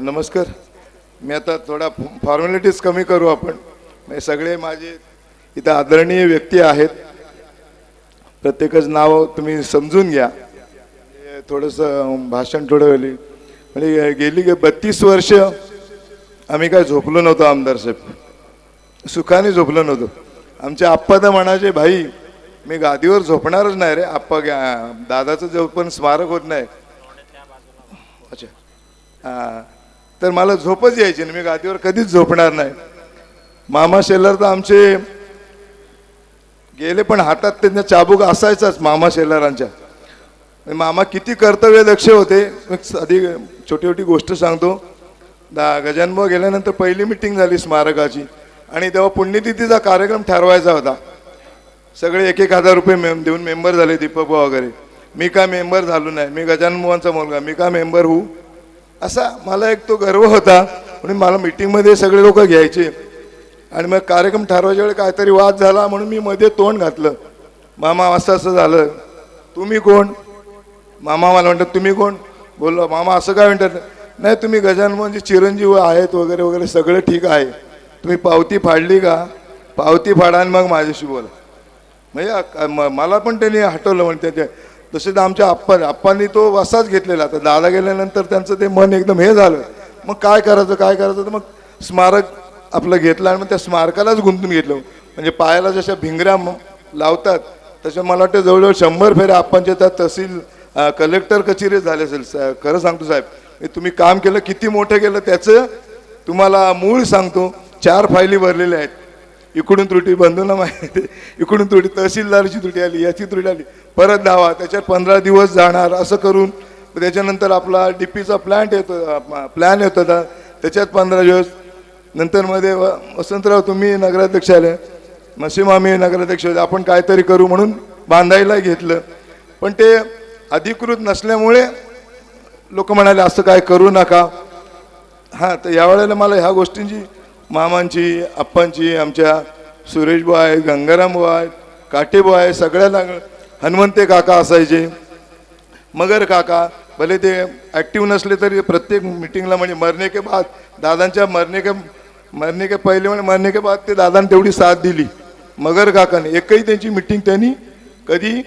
नमस्कार. मी आता थोडा फॉर्मॅलिटीज कमी करू आपण. म्हणजे सगळे माझे इथं आदरणीय व्यक्ती आहेत. प्रत्येकच नाव तुम्ही समजून घ्या. हे थोडंसं भाषण थोडं वेळी म्हणजे गेली बत्तीस वर्ष आम्ही काय झोपलो नव्हतो आमदार साहेब. सुखाने झोपलो नव्हतो. आमचे आप्पा तर म्हणायचे भाई मी गादीवर झोपणारच नाही रे. आप्पा घ्या दादाचं जो पण स्मारक होत नाही. अच्छा. हा. तर मला झोपच यायची नाही. मी गादीवर कधीच झोपणार नाही. मामा शेलर तर आमचे गेले पण हातात त्यांना चाबूक असायचाच मामा शेलारांच्या. मामा किती कर्तव्य दक्ष होते. आधी छोटी छोटी गोष्ट सांगतो. दा गजानभाऊ गेल्यानंतर पहिली मिटिंग झाली स्मारकाची. आणि तेव्हा पुण्यतिथीचा कार्यक्रम ठरवायचा होता. सगळे एक एक हजार रुपये मेम देऊन मेंबर झाले दीपक वगैरे. मी का मेंबर झालो नाही. मी गजानन मुलगा. मी का मेंबर होऊ असा मला एक तो गर्व होता. म्हणून मला मिटिंगमध्ये सगळे लोक घ्यायचे. आणि मग कार्यक्रम ठरवायच्या वेळी काहीतरी वाद झाला म्हणून मी मध्ये तोंड घातलं. मामा असं असं झालं. तुम्ही कोण? मामा मला म्हणतात तुम्ही कोण? बोललो मामा असं काय म्हणतात? नाही तुम्ही गजानमोहनचे चिरंजीव आहेत वगैरे वगैरे सगळं ठीक आहे. तुम्ही पावती फाडली का? पावती फाडा आणि मग माझ्याशी बोला. म्हणजे मला पण त्यांनी हटवलं म्हणजे तसे तर आमच्या आप्पा आप्पांनी तो वसाच घेतलेला. तर दादा गेल्यानंतर त्यांचं ते मन एकदम हे झालं. मग काय करायचं काय करायचं? तर मग स्मारक आपलं घेतलं आणि मग त्या स्मारकालाच गुंतून घेतलं. म्हणजे पायाला जशा भिंगऱ्या लावतात तशा मला वाटतं जवळजवळ शंभर फेऱ्या आप्पांच्या त्या तहसील कलेक्टर कचेरी झाले असेल. सा- खरं सांगतो साहेब हे तुम्ही काम केलं किती मोठं केलं त्याचं तुम्हाला मूळ सांगतो. चार फायली भरलेल्या आहेत. इकडून त्रुटी बंधूंना माहिती इकडून त्रुटी तहसीलदारची त्रुटी आली याची त्रुटी आली. परत दावा त्याच्यात पंधरा दिवस जाणार असं करून त्याच्यानंतर आपला डी पीचा प्लॅन्ट येतो प्लॅन येत होता त्याच्यात पंधरा दिवस. नंतर मध्ये व- वसंतराव तुम्ही नगराध्यक्ष आले. नसीम आम्ही नगराध्यक्ष होते. आपण काहीतरी करू म्हणून बांधायला घेतलं. पण ते अधिकृत नसल्यामुळे लोक म्हणाले असं काय करू नका. हां तर यावेळेला मला ह्या गोष्टींची मामांची आप्पांची आमच्या सुरेशभाऊ आहे गंगारामभाऊ आहेत काटे आहे सगळ्याला हनुमंते काका असायचे. मगर काका भले ते ॲक्टिव्ह नसले तरी प्रत्येक मिटिंगला म्हणजे मरणे के बाद दादांच्या मरणे के मरणे के पहिले म्हणजे मरणे के बाद ते दादांनी तेवढी साथ दिली. मगर काकाने एकही त्यांची मिटिंग त्यांनी कधी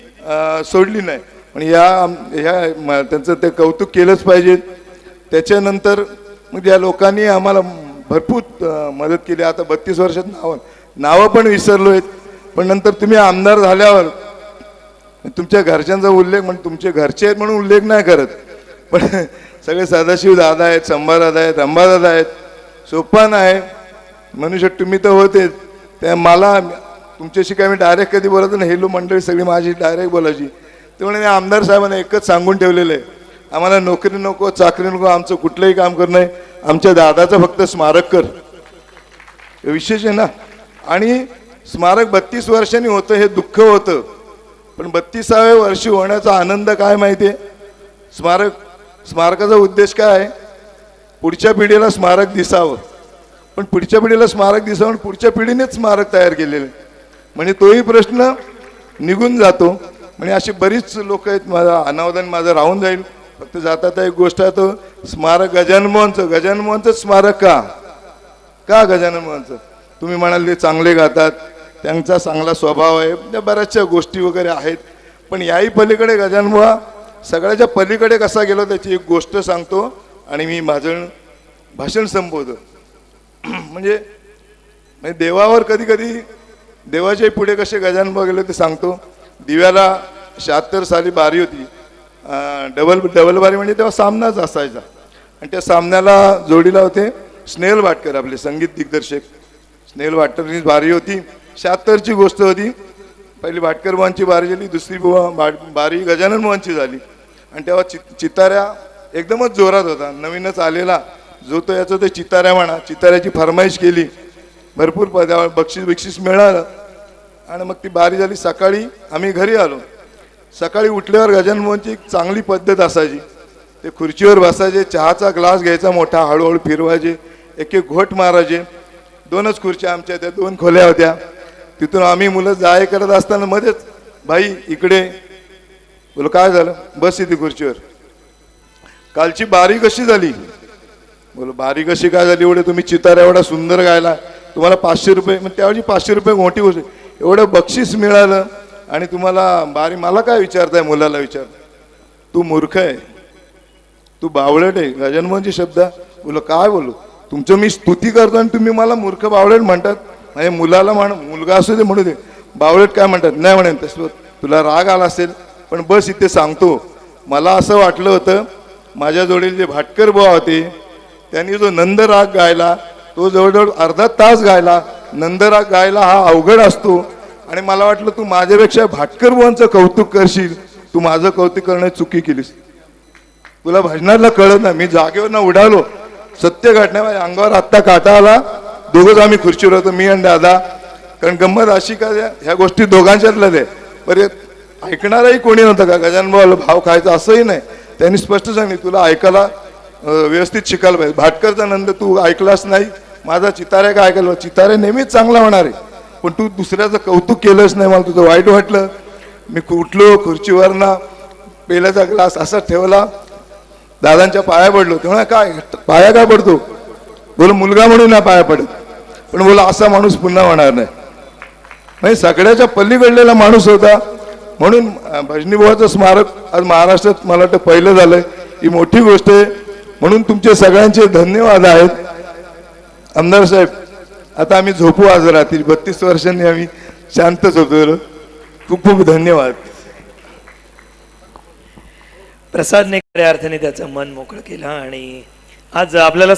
सोडली नाही. पण या ह्या म- त्यांचं ते कौतुक केलंच पाहिजे. त्याच्यानंतर मग या लोकांनी आम्हाला भरपूर मदत केली. आता बत्तीस वर्षात नावं नावं पण विसरलो आहेत पण नंतर तुम्ही आमदार झाल्यावर तुमच्या घरच्यांचा उल्लेख म्हणजे तुमचे घरचे आहेत म्हणून उल्लेख नाही करत. पण सगळे सदाशिव दादा आहेत संभादादा आहेत अंबादादा आहेत. सोपान आहे. मनुष्य तुम्ही तर होतेच त्या मला तुमच्याशी काय मी डायरेक्ट कधी बोलत नाही. हेलो मंडळी सगळी माझी डायरेक्ट बोलायची. ते म्हणे आमदार साहेबांना एकच सांगून ठेवलेलं आहे. आम्हाला नोकरी नको चाकरी नको आमचं कुठलंही काम करणं आहे आमच्या दादाचं फक्त स्मारक कर. विशेष आहे ना. आणि स्मारक बत्तीस वर्षांनी होतं हे दुःख होतं. पण बत्तीसाव्या वर्षी होण्याचा आनंद काय माहिती आहे स्मारक स्मारकाचा उद्देश काय आहे? पुढच्या पिढीला स्मारक दिसावं. पण पुढच्या पिढीला स्मारक दिसावं पुढच्या पिढीनेच स्मारक तयार केलेले म्हणजे तोही प्रश्न निघून जातो. म्हणजे अशी बरीच लोक आहेत माझा अनावधान माझं राहून जाईल. फक्त जाता एक गोष्ट आहे तो स्मारक गजानमोहनचं गजानमोहनचं स्मारक का? का गजाननमोहनचं? तुम्ही म्हणाल ते चांगले गातात. त्यांचा चांगला स्वभाव आहे. त्या बऱ्याचशा गोष्टी वगैरे आहेत. पण याही पलीकडे गजानन सगळ्याच्या पलीकडे कसा गेलो त्याची एक गोष्ट सांगतो आणि मी माझं भाषण संपवतो म्हणजे म्हणजे देवावर कधी कधी देवाच्या पुढे कसे गजानन गेलो ते सांगतो. दिव्याला शहात्तर साली बारी होती. डबल डबल बारी म्हणजे तेव्हा सामनाच असायचा. आणि त्या सामन्याला जोडीला होते स्नेहल वाटकर आपले संगीत दिग्दर्शक. स्नेहल वाटकरची बारी होती. शहात्तरची गोष्ट होती. पहिली भाटकर बुवांची बारी झाली दुसरी बुवा बा- बारी गजानन बुवांची झाली. आणि तेव्हा चि चिताऱ्या एकदमच जोरात होता. नवीनच आलेला. जो तो याचा ते चिताऱ्या म्हणा. चिताऱ्याची फरमाईश केली. भरपूर पदा बक्षीस बिक्षीस मिळालं. आणि मग ती बारी झाली. सकाळी आम्ही घरी आलो. सकाळी उठल्यावर गजानमोहनची एक चांगली पद्धत असायची. ते खुर्चीवर बसायचे चहाचा ग्लास घ्यायचा मोठा हळूहळू फिरवायचे एक एक घोट मारायचे. दोनच खुर्च्या आमच्या त्या दोन खोल्या होत्या. तिथून आम्ही मुलं जाय करत असताना मध्येच भाई इकडे. बोल काय झालं? बस इथे खुर्चीवर. कालची बारी कशी झाली? बोल बारी कशी काय झाली? एवढे तुम्ही चितार एवढा सुंदर गायला. तुम्हाला पाचशे रुपये मग त्यावेळी पाचशे रुपये मोठी गोष्ट. एवढं बक्षीस मिळालं. आणि तुम्हाला बारी मला काय विचारताय मुलाला विचार तू मूर्ख आहे. तू बावळट आहे. गजानमोहनचे शब्द बोल काय बोलू? तुमचं मी स्तुती करतो आणि तुम्ही मला मूर्ख बावळट म्हणतात. म्हणजे मुलाला म्हण मुलगा असू दे म्हणू दे. बावळट काय म्हणतात? नाही म्हणेन तसं तुला राग आला असेल पण बस इथे सांगतो. मला असं वाटलं होतं माझ्या जोडील जे भाटकर बुवा होते त्यांनी जो नंदराग गायला तो जवळजवळ अर्धा तास गायला. नंदराग गायला हा अवघड असतो. आणि मला वाटलं तू माझ्यापेक्षा भाटकर बुवांचं कौतुक करशील तू माझं कौतुक करणं चुकी केलीस. तुला भजनाला कळत नाही मी जागेवर ना उडालो. सत्य घटना माझ्या अंगावर आत्ता काटा आला. दोघंच आम्ही खुर्चीवर होतो मी आणि दादा. कारण गंमत अशी का ह्या गोष्टी दोघांच्यातल्या आहे बरे ऐकणाराही कोणी नव्हतं का? गजानन भाऊ भाव खायचा असंही नाही. त्यांनी स्पष्ट सांगितलं तुला ऐकायला व्यवस्थित शिकायला पाहिजे. भाटकरचा नंद तू ऐकलास नाही. माझा चितारे का ऐकायला चितारे नेहमीच चांगला होणार आहे. पण तू दुसऱ्याचं कौतुक केलंच नाही मला तुझं वाईट वाटलं. मी उठलो खुर्चीवरनं पेल्याचा ग्लास असा ठेवला दादांच्या पाया पडलो. तेव्हा काय पाया काय पडतो? बोल मुलगा म्हणून ना पाया पडत. पण बोला असा माणूस पुन्हा होणार नाही. म्हणजे सगळ्याच्या पल्लीकडलेला माणूस होता. म्हणून अं, स्मारक आज महाराष्ट्रात मला वाटतं पहिलं झालंय. ही मोठी गोष्ट आहे. म्हणून तुमचे सगळ्यांचे धन्यवाद आहेत. आमदार साहेब आता आम्ही झोपू आज रात्री. बत्तीस वर्षांनी आम्ही शांतच होतो खूप खूप धन्यवाद. प्रसादने खऱ्या अर्थाने त्याचं मन मोकळं केलं आणि आज आपल्याला